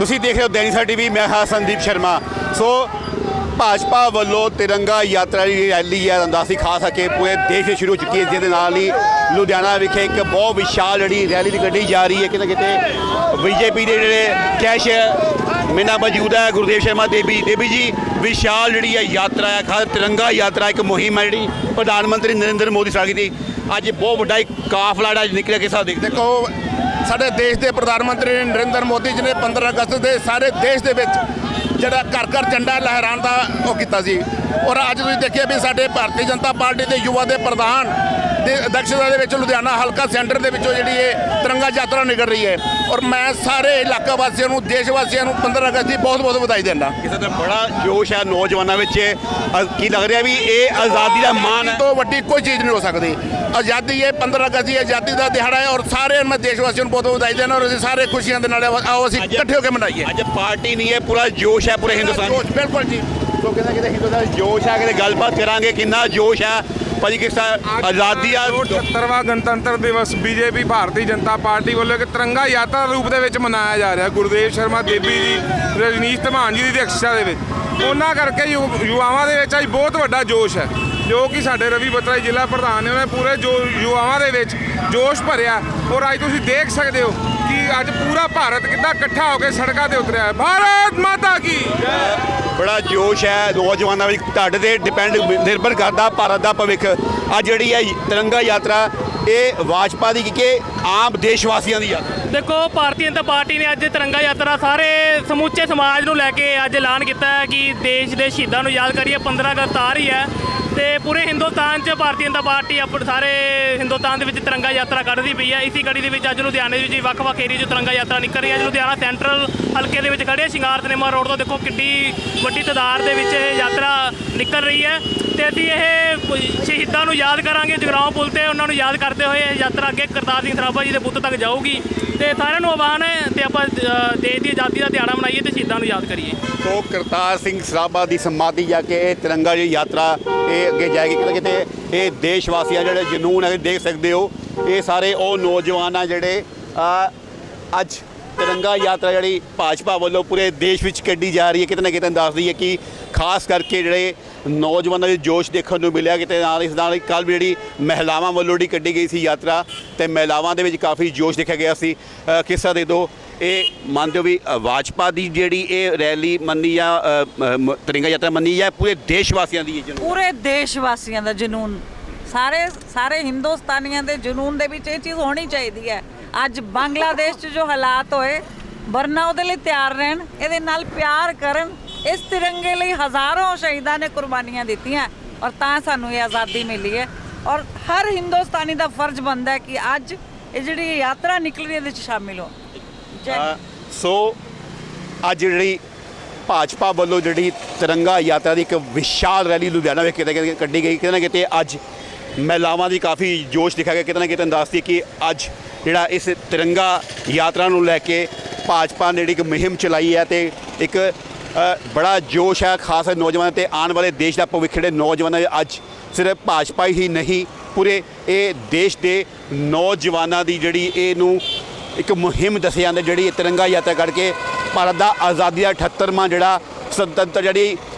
ਤੁਸੀਂ ਦੇਖ ਰਹੇ ਹੋ ਦੈਨਿਕ ਟੀਵੀ, ਮੈਂ ਹਾਂ ਸੰਦੀਪ ਸ਼ਰਮਾ ਸੋ, ਭਾਜਪਾ ਵੱਲੋਂ ਤਿਰੰਗਾ ਯਾਤਰਾ ਦੀ ਰੈਲੀ ਹੈ ਅੰਦਾਸੀ ਖਾਸ ਹੈ ਕਿ ਪੂਰੇ ਦੇਸ਼ ਵਿੱਚ ਸ਼ੁਰੂ ਹੋ ਚੁੱਕੀ ਹੈ, ਜਿਹਦੇ ਨਾਲ ਹੀ ਲੁਧਿਆਣਾ ਵਿਖੇ ਇੱਕ ਬਹੁਤ ਵਿਸ਼ਾਲ ਜਿਹੜੀ ਰੈਲੀ ਕੱਢੀ ਜਾ ਰਹੀ ਹੈ, ਕਿਤੇ ਨਾ ਕਿਤੇ ਬੀਜੇਪੀ ਦੇ ਜਿਹੜੇ ਕੈਸ਼ ਮੇਨਾ ਮੌਜੂਦ ਹੈ, ਗੁਰਦੇਵ ਸ਼ਰਮਾ, ਦੇਵੀ ਦੇਵੀ ਜੀ, ਵਿਸ਼ਾਲ ਜਿਹੜੀ ਹੈ ਯਾਤਰਾ ਹੈ, ਖਾਸ ਤਿਰੰਗਾ ਯਾਤਰਾ ਇੱਕ ਮੁਹਿੰਮ ਹੈ ਜਿਹੜੀ ਪ੍ਰਧਾਨ ਮੰਤਰੀ ਨਰਿੰਦਰ ਮੋਦੀ ਸਟਾਰਟ ਕੀਤੀ ਅੱਜ ਬਹੁਤ ਵੱਡਾ ਇੱਕ ਕਾਫਲਾ ਜਿਹੜਾ ਅੱਜ ਨਿਕਲਿਆ, ਕਿਸ ਹਿਸਾਬ ਦੇਖਦੇ ਹੋ? ਦੇਖੋ ਸਾਡੇ ਦੇਸ਼ ਦੇ ਪ੍ਰਧਾਨ ਮੰਤਰੀ ਨਰਿੰਦਰ ਮੋਦੀ ਜੀ ਨੇ 15 ਅਗਸਤ ਦੇ ਸਾਰੇ ਦੇਸ਼ ਦੇ ਵਿੱਚ ਜਿਹੜਾ ਘਰ ਘਰ ਝੰਡਾ ਲਹਿਰਾਉਣ ਦਾ ਉਹ ਕੀਤਾ ਸੀ। ਔਰ ਅੱਜ ਤੁਸੀਂ ਦੇਖਿਆ ਵੀ ਸਾਡੇ ਭਾਰਤੀ ਜਨਤਾ ਪਾਰਟੀ ਦੇ ਯੁਵਾ ਦੇ ਪ੍ਰਧਾਨ ਦੇ ਅਧਿਕਸ਼ਤਾ ਦੇ ਵਿੱਚ ਲੁਧਿਆਣਾ ਹਲਕਾ ਸੈਂਟਰ ਦੇ ਵਿੱਚੋਂ ਜਿਹੜੀ ਇਹ ਤਿਰੰਗਾ ਯਾਤਰਾ ਨਿਕਲ ਰਹੀ ਹੈ। ਔਰ ਮੈਂ ਸਾਰੇ ਇਲਾਕਾ ਵਾਸੀਆਂ ਨੂੰ ਦੇਸ਼ ਵਾਸੀਆਂ ਨੂੰ 15 ਅਗਸਤ ਦੀ ਬਹੁਤ ਬਹੁਤ ਵਧਾਈ ਦਿੰਦਾ। ਕਿਸੇ ਦਾ ਬੜਾ ਜੋਸ਼ ਹੈ ਨੌਜਵਾਨਾਂ ਵਿੱਚ। ਅ- ਕੀ ਲੱਗ ਰਿਹਾ ਵੀ ਇਹ ਆਜ਼ਾਦੀ ਦਾ ਮਾਣ ਹੈ? ਤੋਂ ਵੱਡੀ ਕੋਈ ਚੀਜ਼ ਨਹੀਂ ਹੋ ਸਕਦੀ। ਆਜ਼ਾਦੀ ਇਹ 15 ਅਗਸਤ ਦੀ ਆਜ਼ਾਦੀ ਦਾ ਦਿਹਾੜਾ ਹੈ ਔਰ ਸਾਰੇ ਮੈਂ ਦੇਸ਼ ਵਾਸੀਆਂ ਨੂੰ ਬਹੁਤ ਬਹੁਤ ਵਧਾਈ ਦੇਣਾ ਔਰ ਅਸੀਂ ਸਾਰੇ ਖੁਸ਼ੀਆਂ ਦੇ ਨਾਲ ਆਓ ਅਸੀਂ ਇਕੱਠੇ ਹੋ ਕੇ ਮਨਾਈਏ। ਅੱਜ ਪਾਰਟੀ ਨਹੀਂ ਹੈ ਪੂਰਾ ਜੋਸ਼ ਹੈ ਪੂਰੇ ਹਿੰਦੁਸਤਾਨ ਜੋਸ਼, ਬਿਲਕੁਲ ਜੀ। ਸੋ ਕਿਤੇ ਕਿਤੇ ਹਿੰਦੁਸਤਾਨ 'ਚ ਜੋਸ਼ ਹੈ ਕਿਤੇ ਗੱਲਬਾਤ ਕਰਾਂਗੇ ਕਿੰਨਾ ਜੋਸ਼ ਹੈ। ਭਾਜੀ ਕਿਸ ਤਰ੍ਹਾਂ ਆਜ਼ਾਦੀ ਆ 78ਵਾਂ ਗਣਤੰਤਰ ਦਿਵਸ ਬੀਜੇਪੀ, ਭਾਰਤੀ ਜਨਤਾ ਪਾਰਟੀ ਵੱਲੋਂ ਇੱਕ ਤਿਰੰਗਾ ਯਾਤਰਾ ਰੂਪ ਦੇ ਵਿੱਚ ਮਨਾਇਆ ਜਾ ਰਿਹਾ। ਗੁਰਦੇਵ ਸ਼ਰਮਾ ਦੇਵੀ ਜੀ, ਰਜਨੀਸ਼ ਧਮਾਨ ਜੀ ਦੀ ਅਧਿਕਸ਼ਤਾ ਦੇ ਵਿੱਚ। ਉਹਨਾਂ ਕਰਕੇ ਯੁ- ਯੁਵਾਵਾਂ ਦੇ ਵਿੱਚ ਅੱਜ ਬਹੁਤ ਵੱਡਾ ਜੋਸ਼ ਹੈ, ਜੋ ਕਿ ਸਾਡੇ ਰਵੀ ਬਤਰਾ ਜੀ ਜ਼ਿਲ੍ਹਾ ਪ੍ਰਧਾਨ ਨੇ ਉਹਨੇ ਪੂਰੇ ਜੋ, ਯੁਵਾਵਾਂ ਦੇ ਵਿੱਚ ਜੋਸ਼ ਭਰਿਆ। ਔਰ ਅੱਜ ਤੁਸੀਂ ਦੇਖ ਸਕਦੇ ਹੋ ਕਿ ਅੱਜ ਪੂਰਾ ਭਾਰਤ ਕਿੱਦਾਂ ਇਕੱਠਾ ਹੋ ਕੇ ਸੜਕਾਂ ਤੇ ਉਤਰਿਆ ਹੈ। ਭਾਰਤ ਮਾਤਾ ਕੀ ਬੜਾ ਜੋਸ਼ ਹੈ, ਨੌਜਵਾਨਾਂ ਵਿੱਚ ਤੁਹਾਡੇ ਤੇ ਡਿਪੈਂਡ ਨਿਰਭਰ ਕਰਦਾ ਭਾਰਤ ਦਾ ਭਵਿੱਖ। ਆ ਜਿਹੜੀ ਹੈ ਤਿਰੰਗਾ ਯਾਤਰਾ, ਇਹ ਵਾਜਪਾ ਦੀ ਕਿ ਆਮ ਦੇਸ਼ ਵਾਸੀਆਂ ਦੀ ਯਾਤਰਾ? ਦੇਖੋ, ਭਾਰਤੀ ਜਨਤਾ ਪਾਰਟੀ ਨੇ ਅੱਜ ਤਿਰੰਗਾ ਯਾਤਰਾ ਸਾਰੇ ਸਮੁੱਚੇ ਸਮਾਜ ਨੂੰ ਲੈ ਕੇ ਅੱਜ ਐਲਾਨ ਕੀਤਾ ਹੈ ਕਿ ਦੇਸ਼ ਦੇ ਸ਼ਹੀਦਾਂ ਨੂੰ ਯਾਦ ਕਰੀਏ 15 ਅਗਸਤ ਆ ਰਹੀ ਹੈ। ਤੇ ਪੂਰੇ ਹਿੰਦੁਸਤਾਨ 'ਚ ਭਾਰਤੀ ਜਨਤਾ ਪਾਰਟੀ ਆਪਣੇ ਸਾਰੇ ਹਿੰਦੁਸਤਾਨ ਦੇ ਵਿੱਚ ਤਿਰੰਗਾ ਯਾਤਰਾ ਕੱਢਦੀ ਪਈ ਹੈ। ਇਸੀ ਕੜੀ ਦੇ ਵਿੱਚ ਅੱਜ ਲੁਧਿਆਣੇ ਦੇ ਵਿੱਚ ਵੱਖ-ਵੱਖ ਏਰੀਏ 'ਚ ਤਿਰੰਗਾ ਯਾਤਰਾ ਨਿਕਲ ਰਹੀ ਹੈ। ਅੱਜ ਲੁਧਿਆਣਾ ਸੈਂਟਰਲ ਹਲਕੇ ਦੇ ਵਿੱਚ ਖੜੇ ਹਾਂ, ਸ਼ਿੰਗਾਰ ਸਿਨੇਮਾ ਰੋਡ ਤੋਂ ਦੇਖੋ ਕਿੱਡੀ ਵੱਡੀ ਤਾਦਾਦ ਦੇ ਵਿੱਚ ਇਹ ਯਾਤਰਾ ਨਿਕਲ ਰਹੀ ਹੈ ਤੇ ਅਸੀਂ ਇਹ ਸ਼ਹੀਦਾਂ ਨੂੰ ਯਾਦ ਕਰਾਂਗੇ ਜਗਰਾਉਂ ਪੁਲ ਤੇ। ਉਹਨਾਂ ਨੂੰ ਯਾਦ ਕਰਦੇ ਹੋਏ ਇਹ ਯਾਤਰਾ ਅੱਗੇ ਕਰਤਾਰ ਸਿੰਘ ਸਰਾਭਾ ਜੀ ਦੇ ਬੁੱਤ ਤੱਕ ਜਾਊਗੀ। ਤੇ ਸਾਰਿਆਂ ਨੂੰ ਆਹਵਾਨ ਹੈ ਤੇ ਆਪਾਂ ਦੇਸ਼ ਦੀ ਆਜ਼ਾਦੀ ਦਾ ਦਿਹਾੜਾ ਮਨਾਈਏ ਤੇ ਸ਼ਹੀਦਾਂ ਨੂੰ ਯਾਦ ਕਰੀਏ। ਸੋ ਕਰਤਾਰ ਸਿੰਘ ਸਰਾਭਾ ਦੀ ਸਮਾਧੀ ਜਾ ਕੇ ਇਹ ਤਿਰੰਗਾ ਦੀ ਯਾਤਰਾ ਇਹ ਅੱਗੇ ਜਾਏਗੀ ਕਿਤੇ ਕਿਤੇ ਇਹ ਦੇਸ਼ ਵਾਸੀਆਂ ਜਿਹੜੇ ਜਨੂਨ ਹੈ ਦੇਖ ਸਕਦੇ ਹੋ, ਇਹ ਸਾਰੇ ਉਹ ਨੌਜਵਾਨ ਆ ਜਿਹੜੇ ਅੱਜ ਤਿਰੰਗਾ ਯਾਤਰਾ ਜਿਹੜੀ ਭਾਜਪਾ ਵੱਲੋਂ ਪੂਰੇ ਦੇਸ਼ ਵਿੱਚ ਕੱਢੀ ਜਾ ਰਹੀ ਹੈ ਕਿਤੇ ਨਾ ਕਿਤੇ ਦੱਸਦੀ ਹੈ ਕਿ ਖਾਸ ਕਰਕੇ ਜਿਹੜੇ ਨੌਜਵਾਨਾਂ ਦੇ ਜੋਸ਼ ਦੇਖਣ ਨੂੰ ਮਿਲਿਆ ਕਿਤੇ ਨਾਲ ਇਸ ਨਾਲ ਕੱਲ ਵੀ ਜਿਹੜੀ ਮਹਿਲਾਵਾਂ ਵੱਲੋਂ ਜਿਹੜੀ ਕੱਢੀ ਗਈ ਸੀ ਯਾਤਰਾ ਤੇ ਮਹਿਲਾਵਾਂ ਦੇ ਵਿੱਚ ਕਾਫੀ ਜੋਸ਼ ਦੇਖਿਆ ਗਿਆ ਸੀ। ਅ, ਕਿੱਸਾ ਦੇ ਦਿਓ ਇਹ ਮੰਨਦੇ ਹੋ ਵੀ ਅ, ਭਾਜਪਾ ਦੀ ਜਿਹੜੀ ਇਹ ਰੈਲੀ ਮੰਨੀ ਜਾਂ ਤਿਰੰਗਾ ਯਾਤਰਾ ਮੰਨੀ ਜਾਂ ਪੂਰੇ ਦੇਸ਼ ਵਾਸੀਆਂ ਦੀ ਇਹ ਜਨੂੰਨ? ਪੂਰੇ ਦੇਸ਼ ਵਾਸੀਆਂ ਦਾ ਜਨੂਨ। ਸਾਰੇ ਸਾਰੇ ਹਿੰਦੁਸਤਾਨੀਆਂ ਦੇ ਜਨੂਨ ਦੇ ਵਿੱਚ ਇਹ ਚੀਜ਼ ਹੋਣੀ ਚਾਹੀਦੀ ਹੈ। ਅੱਜ ਬੰਗਲਾਦੇਸ਼ 'ਚ ਜੋ ਹਾਲਾਤ ਹੋਏ, ਵਰਨਾ ਉਹਦੇ ਲਈ ਤਿਆਰ ਰਹਿਣ, ਇਹਦੇ ਨਾਲ ਪਿਆਰ ਕਰਨ, ਇਸ ਤਿਰੰਗੇ ਲਈ ਹਜ਼ਾਰਾਂ ਸ਼ਹੀਦਾਂ ਨੇ ਕੁਰਬਾਨੀਆਂ ਦਿੱਤੀਆਂ ਔਰ ਤਾਂ ਸਾਨੂੰ ਇਹ ਆਜ਼ਾਦੀ ਮਿਲੀ ਹੈ। ਔਰ ਹਰ ਹਿੰਦੁਸਤਾਨੀ ਦਾ ਫਰਜ਼ ਬਣਦਾ ਹੈ ਕਿ ਅੱਜ ਇਹ ਜਿਹੜੀ ਯਾਤਰਾ ਨਿਕਲ ਰਹੀ ਹੈ, ਇਹਦੇ 'ਚ ਸ਼ਾਮਿਲ ਹੋ ਸੋ ਅੱਜ ਜਿਹੜੀ ਭਾਜਪਾ ਵੱਲੋਂ ਜਿਹੜੀ ਤਿਰੰਗਾ ਯਾਤਰਾ ਦੀ ਇੱਕ ਵਿਸ਼ਾਲ ਰੈਲੀ ਲੁਧਿਆਣਾ ਵਿੱਚ ਕਿਤੇ ਕੱਢੀ ਗਈ, ਕਿਤੇ ਨਾ ਕਿਤੇ ਅੱਜ ਮਹਿਲਾਵਾਂ ਦੀ ਕਾਫੀ ਜੋਸ਼ ਦਿਖਾ ਗਿਆ, ਕਿਤੇ ਨਾ ਕਿਤੇ ਦੱਸਦੀ ਕਿ ਅੱਜ ਜਿਹੜਾ ਇਸ ਤਿਰੰਗਾ ਯਾਤਰਾ ਨੂੰ ਲੈ ਕੇ ਭਾਜਪਾ ਨੇ ਜਿਹੜੀ ਇੱਕ ਮੁਹਿੰਮ ਚਲਾਈ ਹੈ ਤੇ ਇੱਕ ਬੜਾ ਜੋਸ਼ ਹੈ, ਖਾਸ ਨੌਜਵਾਨਾਂ ਤੇ ਆਉਣ ਵਾਲੇ ਦੇਸ਼ ਦਾ ਭਵਿੱਖ ਜਿਹੜੇ ਨੌਜਵਾਨਾਂ ਅੱਜ ਸਿਰਫ ਭਾਜਪਾ ਹੀ ਨਹੀਂ, ਪੂਰੇ ਇਹ ਦੇਸ਼ ਦੇ ਨੌਜਵਾਨਾਂ ਦੀ ਜਿਹੜੀ ਇਹਨੂੰ ਇੱਕ ਮੁਹਿੰਮ ਦੱਸਿਆ ਜਾਂਦਾ, ਜਿਹੜੀ ਇਹ ਤਿਰੰਗਾ ਯਾਤਰਾ ਕਰਕੇ ਭਾਰਤ ਦਾ ਆਜ਼ਾਦੀ ਦਾ 78ਵਾਂ ਜਿਹੜਾ ਸੁਤੰਤਰ ਜਿਹੜੀ